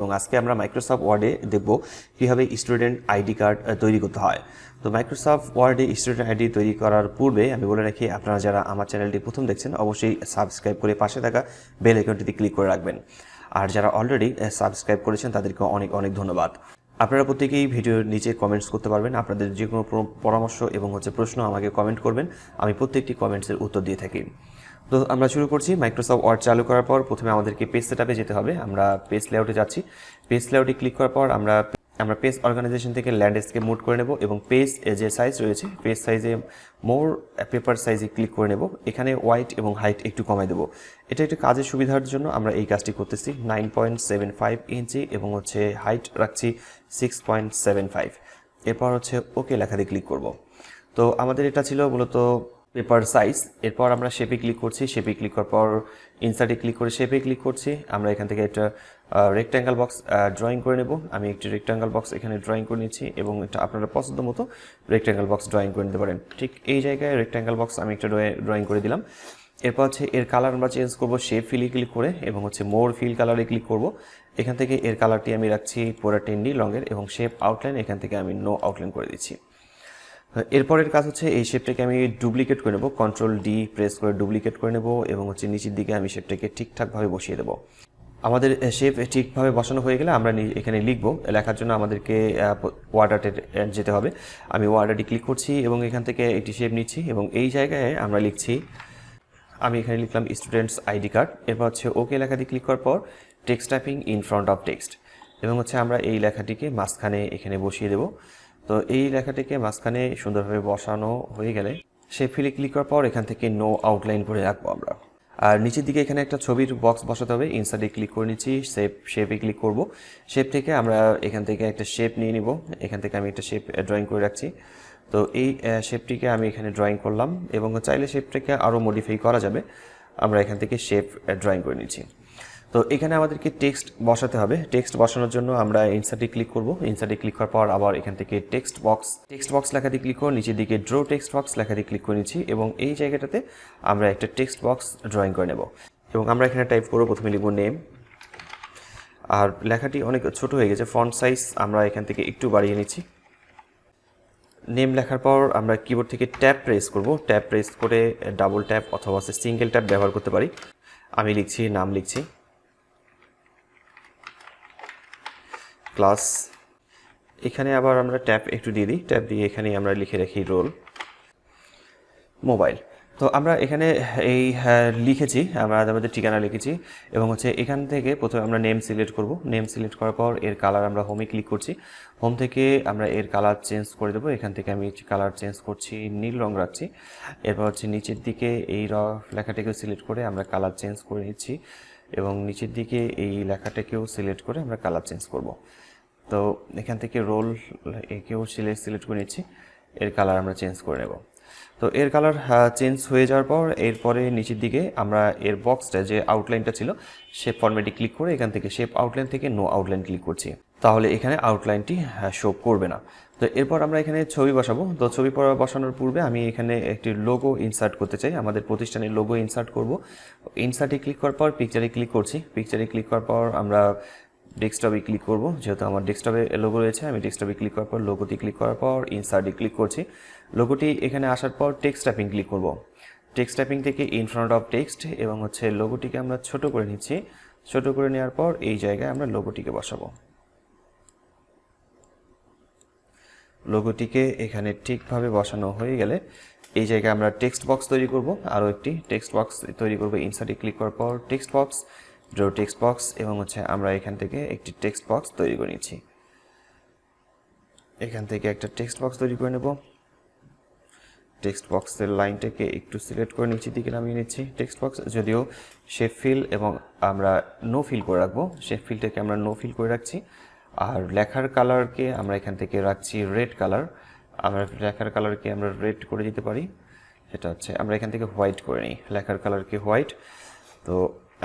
এবং আজকে আমরা মাইক্রোসফট ওয়ার্ডে দেখব কীভাবে স্টুডেন্ট আইডি কার্ড তৈরি করতে হয়। তো মাইক্রোসফট ওয়ার্ডে স্টুডেন্ট আইডি তৈরি করার পূর্বে আমি বলে রাখি, আপনারা যারা আমার চ্যানেলটি প্রথম দেখছেন, অবশ্যই সাবস্ক্রাইব করে পাশে থাকা বেল আইকনটিতে ক্লিক করে রাখবেন। আর যারা অলরেডি সাবস্ক্রাইব করেছেন, তাদেরকে অনেক অনেক ধন্যবাদ। আপনারা প্রত্যেকেই ভিডিওর নিচে কমেন্টস করতে পারবেন। আপনাদের যে কোনো পরামর্শ এবং হচ্ছে প্রশ্ন আমাকে কমেন্ট করবেন। আমি প্রত্যেকটি কমেন্টসের উত্তর দিয়ে থাকি। তো আমরা শুরু করছি। মাইক্রোসফট ওয়ার্ড চালু করার পর প্রথমে আমাদেরকে পেজ সেটআপে যেতে হবে। আমরা পেজ লেআউটে যাচ্ছি। পেজ লেআউটে ক্লিক করার পর আমরা আমরা পেজ অর্গানাইজেশন থেকে ল্যান্ডস্কেপ মুড করে নেব এবং পেজ যে সাইজ রয়েছে পেজ সাইজে মোর পেপার সাইজে ক্লিক করে নেব। এখানে হোয়াইট এবং হাইট একটু কমাই দেবো। এটা একটু কাজের সুবিধার জন্য আমরা এই কাজটি করতেছি। Nine point seven five inch এবং হচ্ছে হাইট রাখছি সিক্স পয়েন্ট সেভেন ফাইভ এরপর হচ্ছে ওকে লেখাতে ক্লিক করব। তো আমাদের এটা ছিল মূলত পেপার সাইজ এরপর আমরা শেপে ক্লিক করছি শেপে ক্লিক করার পর ইনসার্টে ক্লিক করে শেপে ক্লিক করছি। আমরা এখান থেকে একটা রেক্ট্যাঙ্গেল বক্স ড্রয়িং করে নেব। আমি একটি রেক্ট্যাঙ্গেল বক্স এখানে ড্রয়িং করে নিচ্ছি এবং এটা আপনারা পছন্দ মতো রেক্ট্যাঙ্গেল বক্স ড্রয়িং করে নিতে পারেন। ঠিক এই জায়গায় রেক্ট্যাঙ্গেল বক্স আমি একটা ড্রয়িং করে দিলাম। এরপর হচ্ছে এর কালার আমরা চেঞ্জ করব শেপ ফিলে ক্লিক করে এবং হচ্ছে মোর ফিল কালারে ক্লিক করব। এখান থেকে এর কালারটি আমি রাখছি পুরো টেন্ডি লংয়ের এবং শেপ আউটলাইন এখান থেকে আমি নো আউটলাইন করে দিচ্ছি। এরপরের কাজ হচ্ছে এই শেপটাকে আমি ডুপ্লিকেট করে নেব কন্ট্রোল ডি প্রেস করে ডুপ্লিকেট করে নেব এবং হচ্ছে নিচের দিকে আমি শেপটাকে ঠিকঠাকভাবে বসিয়ে দেবো। আমাদের শেপ ঠিকভাবে বসানো হয়ে গেলে আমরা এখানে লিখব, লেখার জন্য আমাদেরকে ওয়ার্ডারটে যেতে হবে। আমি ওয়ার্ডারটি ক্লিক করছি এবং এখান থেকে একটি শেপ নিচ্ছি এবং এই জায়গায় আমরা লিখছি, আমি এখানে লিখলাম স্টুডেন্টস আইডি কার্ড এরপর হচ্ছে ওকে লেখাটি ক্লিক করার পর text typing in front of text এবং হচ্ছে আমরা এই লেখাটিকে মাঝখানে এখানে বসিয়ে দেব। তো এই লেখাটিকে মাঝখানে সুন্দরভাবে বসানো হয়ে গেলে সেই ফিলে ক্লিক করার পর এখান থেকে নো আউটলাইন করে রাখব আমরা। আর নিচের দিকে এখানে একটা ছবির বক্স বসাতে হবে ইনসার্টে ক্লিক করে নিচ্ছি শেপ শেপে ক্লিক করব। শেপ থেকে আমরা এখান থেকে একটা শেপ নিয়ে নিব, এখান থেকে আমি একটা শেপ ড্রয়িং করে রাখছি। তো এই শেপটিকে আমি এখানে ড্রয়িং করলাম এবং চাইলে শেপটাকে আরও মডিফাই করা যাবে। আমরা এখান থেকে শেপ ড্রয়িং করে নিচ্ছি। তো এখানে আমাদেরকে টেক্সট বসাতে হবে। টেক্সট বসানোর জন্য আমরা ইনসার্টে ক্লিক করব। ইনসার্টে ক্লিক করার পর আবার এখান থেকে টেক্সট বক্স টেক্সট বক্স লেখাতে ক্লিক করে। নিচের দিকে ড্র টেক্সট বক্স লেখাতে ক্লিক করে নিচ্ছি এবং এই জায়গাটাতে আমরা একটা টেক্সট বক্স ড্রয়িং করে নেব। এবং আমরা এখানে টাইপ করব, প্রথমে লিখব নেম আর লেখাটি অনেক ছোট হয়ে গেছে ফন্ট সাইজ আমরা এখান থেকে একটু বাড়িয়ে নিচ্ছি। নেম লেখার পর আমরা কিবোর্ড থেকে ট্যাব প্রেস করব। ট্যাব প্রেস করে ডাবল ট্যাব অথবা সিঙ্গেল ট্যাব ব্যবহার করতে পারি। আমি লিখছি, নাম লিখছি। ক্লাস এখানে আবার আমরা ট্যাপ একটু দিয়ে দিই। ট্যাপ দিয়ে এখানে আমরা লিখে রাখি রোল মোবাইল তো আমরা এখানে এই হ্যাঁ, লিখেছি আমরা আমাদের ঠিকানা লিখেছি এবং হচ্ছে এখান থেকে প্রথমে আমরা নেম সিলেক্ট করব। নেম সিলেক্ট করার পর এর কালার আমরা হোমে ক্লিক করছি। হোম থেকে আমরা এর কালার চেঞ্জ করে দেবো। এখান থেকে আমি কালার চেঞ্জ করছি নীল রং রাখছি। এরপর হচ্ছে নিচের দিকে এই র লেখাটাকেও সিলেক্ট করে আমরা কালার চেঞ্জ করে নিচ্ছি এবং নিচের দিকে এই লেখাটাকেও সিলেক্ট করে আমরা কালার চেঞ্জ করব। তো এখান থেকে রোল একেও সিলেক্ট সিলেক্ট করে নিচ্ছি। এর কালার আমরা চেঞ্জ করে নেব। তো এর কালার চেঞ্জ হয়ে যাওয়ার পর এরপরে নিচের দিকে আমরা এর বক্সটা যে আউটলাইনটা ছিল শেপ ফরম্যাটে ক্লিক করে এখান থেকে শেপ আউটলাইন থেকে নো আউটলাইন ক্লিক করছি। তাহলে এখানে আউটলাইনটি শো করবে না। তো এরপর আমরা এখানে ছবি বসাবো। তো ছবি বসানোর পূর্বে আমি এখানে একটি লোগো ইনসার্ট করতে চাই। আমাদের প্রতিষ্ঠানের লোগো ইনসার্ট করব। ইনসার্টে ক্লিক করার পর পিকচারে ক্লিক করছি। পিকচারে ক্লিক করার পর আমরা ডেস্কটপে ক্লিক করব। যেহেতু আমার ডেস্কটপে লোগো রয়েছে, আমি ডেস্কটপে ক্লিক করার পর লোগোটি ক্লিক করার পর ইনসার্টে ক্লিক করছি। লোগোটি এখানে আসার পর টেক্সট টাইপিং ক্লিক করব। টেক্সট টাইপিং থেকে ইন ফ্রন্ট অফ টেক্সট এবং হচ্ছে লোগোটিকে আমরা ছোট করে নিচ্ছি। ছোট করে নেওয়ার পর এই জায়গায় আমরা লোগোটিকে বসাবো। লোগোটিকে এখানে ঠিকভাবে বসানো হয়ে গেলে এই জায়গায় আমরা টেক্সট বক্স তৈরি করব। আরও একটি টেক্সট বক্স তৈরি করব। ইনসার্টে ক্লিক করার পর text box draw text box এবং হচ্ছে আমরা এখান থেকে একটি টেক্সট বক্স তৈরি করে নিচ্ছি। এখান থেকে একটা টেক্সট বক্স তৈরি করে নেব। টেক্সট বক্সের লাইনটাকে একটু সিলেক্ট করে নিচের দিকে নামিয়ে নিচ্ছি টেক্সট বক্স যদিও শেপ ফিল এবং আমরা নো ফিল করে রাখব শেপ ফিলটাকে আমরা নো ফিল করে রাখছি। আর লেখার কালারকে আমরা এখান থেকে রাখছি রেড কালার আমরা লেখার কালারকে আমরা রেড করে দিতে পারি। সেটা হচ্ছে আমরা এখান থেকে হোয়াইট করে নিই। লেখার কালারকে হোয়াইট তো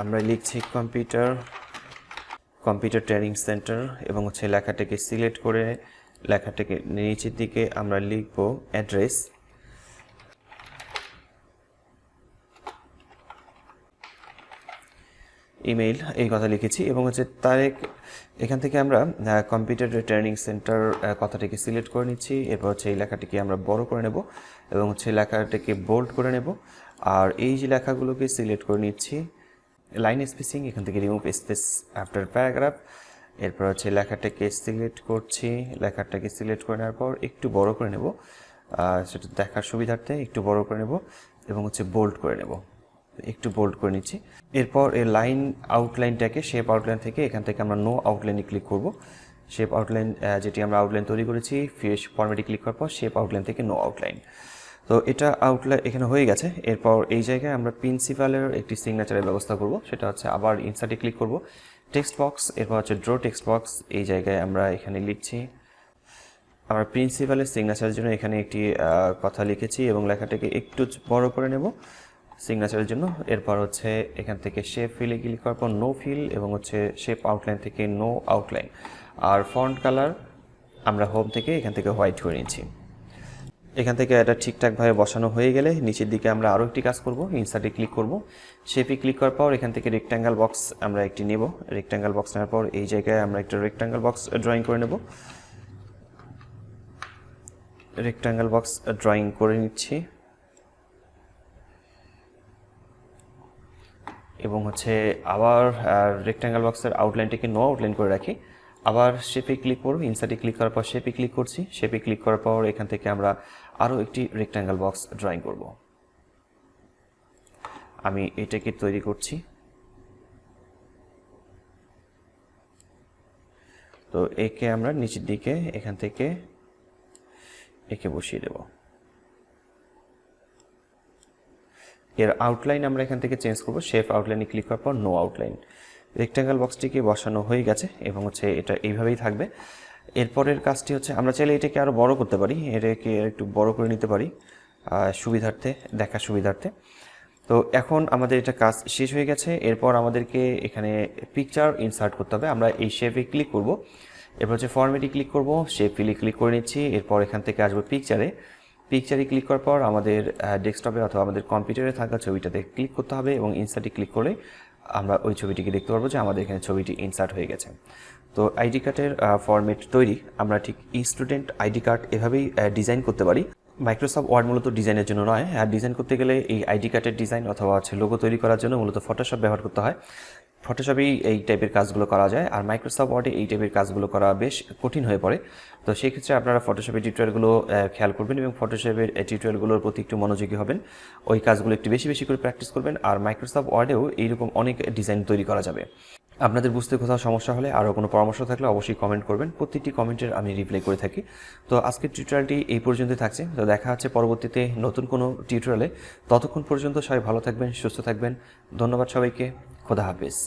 আমরা লিখছি কম্পিউটার কম্পিউটার ট্রেনিং সেন্টার এবং হচ্ছে লেখাটাকে সিলেক্ট করে লেখাটাকে নিচের দিকে আমরা লিখব অ্যাড্রেস ইমেইল এই কথা লিখেছি এবং হচ্ছে তারেক, এখান থেকে আমরা কম্পিউটার ট্রেনিং সেন্টার কথাটিকে সিলেক্ট করে নিচ্ছি। এরপর হচ্ছে এই লেখাটিকে আমরা বড় করে নেব এবং হচ্ছে লেখাটিকে বোল্ড করে নেব। আর এই যে লেখাগুলোকে সিলেক্ট করে নিচ্ছি লাইন স্পেসিং, এখান থেকে রিমুভ স্পেস আফটার প্যারাগ্রাফ এরপর হচ্ছে লেখাটাকে সিলেক্ট করছি, লেখাটাকে সিলেক্ট করে নেওয়ার পর একটু বড় করে নেব সেটা দেখার সুবিধার্থে একটু বড় করে নেব এবং হচ্ছে বোল্ড করে নেব। একটু বোল্ড করে নিচ্ছি। এরপর এই লাইন আউটলাইনটাকে শেপ আউটলাইন থেকে এখান থেকে আমরা নো আউটলাইনে ক্লিক করব। শেপ আউটলাইন যেটি আমরা আউটলাইন তৈরি করেছি ফিস ফর্মেটে ক্লিক করার পর শেপ আউটলাইন থেকে নো আউটলাইন তো এটা আউটলাইন এখানে হয়ে গেছে। এরপর এই জায়গায় আমরা প্রিন্সিপালের একটি সিগনেচারের ব্যবস্থা করব। সেটা হচ্ছে আবার ইনসার্টে ক্লিক করব। টেক্সট বক্স এরপর হচ্ছে ড্র টেক্সট বক্স এই জায়গায় আমরা এখানে লিখছি। আমরা প্রিন্সিপালের সিগনেচারের জন্য এখানে একটি কথা লিখেছি এবং লেখাটাকে একটু বড় করে নেব সিগনেচারের জন্য। এরপর হচ্ছে এখান থেকে শেপ ফিলে ক্লিক করার পর নো ফিল এবং হচ্ছে শেপ আউটলাইন থেকে নো আউটলাইন আর ফন্ট কালার আমরা হোম থেকে এখান থেকে হোয়াইট করে নিচ্ছি। এখান থেকে এটা ঠিকঠাকভাবে বসানো হয়ে গেলে নিচের দিকে আমরা আরও একটি কাজ করব ইনসার্টে ক্লিক করব। শেপে ক্লিক করার পর এখান থেকে রেক্ট্যাঙ্গেল বক্স আমরা একটি নেব। রেক্ট্যাঙ্গেল বক্স নেওয়ার পর এই জায়গায় আমরা একটা রেক্ট্যাঙ্গেল বক্স ড্রয়িং করে নেব। রেক্ট্যাঙ্গেল বক্স ড্রয়িং করে নিচ্ছি। এবং হচ্ছে আবার রেক্ট্যাঙ্গেল বক্সের আউটলাইনটিকে নো আউটলাইন করে রাখি। আবার শেপে ক্লিক করব ইনসার্টে ক্লিক করার পর শেপে ক্লিক করছি। শেপে ক্লিক করার পর এখান থেকে আমরা আরও একটি রেক্ট্যাঙ্গেল বক্স ড্রয়িং করব। আমি এটাকে তৈরি করছি। তো একে আমরা নিচের দিকে, এখান থেকে একে বসিয়ে দেব। এর আউটলাইন আমরা এখান থেকে চেঞ্জ করব। শেপ আউটলাইনে ক্লিক করার পর নো আউটলাইন রেক্ট্যাঙ্গেল বক্সটিকে বসানো হয়ে গেছে এবং হচ্ছে এটা এইভাবেই থাকবে। এরপরের কাজটি হচ্ছে আমরা চাইলে এটাকে আরও বড় করতে পারি, এটাকে একটু বড় করে নিতে পারি সুবিধার্থে, দেখার সুবিধার্থে। তো এখন আমাদের এটা কাজ শেষ হয়ে গেছে, এরপর আমাদেরকে এখানে পিকচার ইনসার্ট করতে হবে। আমরা এই শেপে ক্লিক করব, এরপর হচ্ছে ফর্মেটে ক্লিক করব শেপ ফিলে ক্লিক করে নিচ্ছি, এরপর এখান থেকে আসব পিকচারে পিকচারে ক্লিক করার পর আমাদের ডেস্কটপে অথবা আমাদের কম্পিউটারে থাকা ছবিটাতে ক্লিক করতে হবে এবং ইনসার্টে ক্লিক করে আমরা ওই ছবিটিকে দেখতে পারব যে আমাদের এখানে ছবিটি ইনসার্ট হয়ে গেছে। তো আইডি কার্ডের ফরম্যাট তৈরি। আমরা ঠিক স্টুডেন্ট আইডি কার্ড এভাবেই ডিজাইন করতে পারি। মাইক্রোসফট ওয়ার্ড মূলত ডিজাইনের জন্য নয়। আর ডিজাইন করতে গেলে এই আইডি কার্ডের ডিজাইন অথবা হচ্ছে লোগো তৈরি করার জন্য মূলত ফটোশপ ব্যবহার করতে হয়। ফটোশপেই এই টাইপের কাজগুলো করা যায় আর মাইক্রোসফট ওয়ার্ডে এই টাইপের কাজগুলো করা বেশ কঠিন হয়ে পড়ে। তো সেই ক্ষেত্রে আপনারা ফটোশপের টিউটোরিয়ালগুলো খেয়াল করবেন এবং ফটোশপের টিউটোরিয়ালগুলোর প্রতি একটু মনোযোগী হবেন। ওই কাজগুলো একটু বেশি বেশি করে প্র্যাকটিস করবেন আর মাইক্রোসফট ওয়ার্ডেও এইরকম অনেক ডিজাইন তৈরি করা যাবে। আপনাদের বুঝতে কোথাও সমস্যা হলে, আরও কোনো পরামর্শ থাকলে অবশ্যই কমেন্ট করবেন। প্রত্যেকটি কমেন্টের আমি রিপ্লাই করে থাকি। তো আজকের টিউটোরিয়ালটি এই পর্যন্তই থাকছে। তো দেখা হচ্ছে পরবর্তীতে নতুন কোনো টিউটোরিয়ালে ততক্ষণ পর্যন্ত সবাই ভালো থাকবেন, সুস্থ থাকবেন। ধন্যবাদ সবাইকে। খোদা হাফেজ।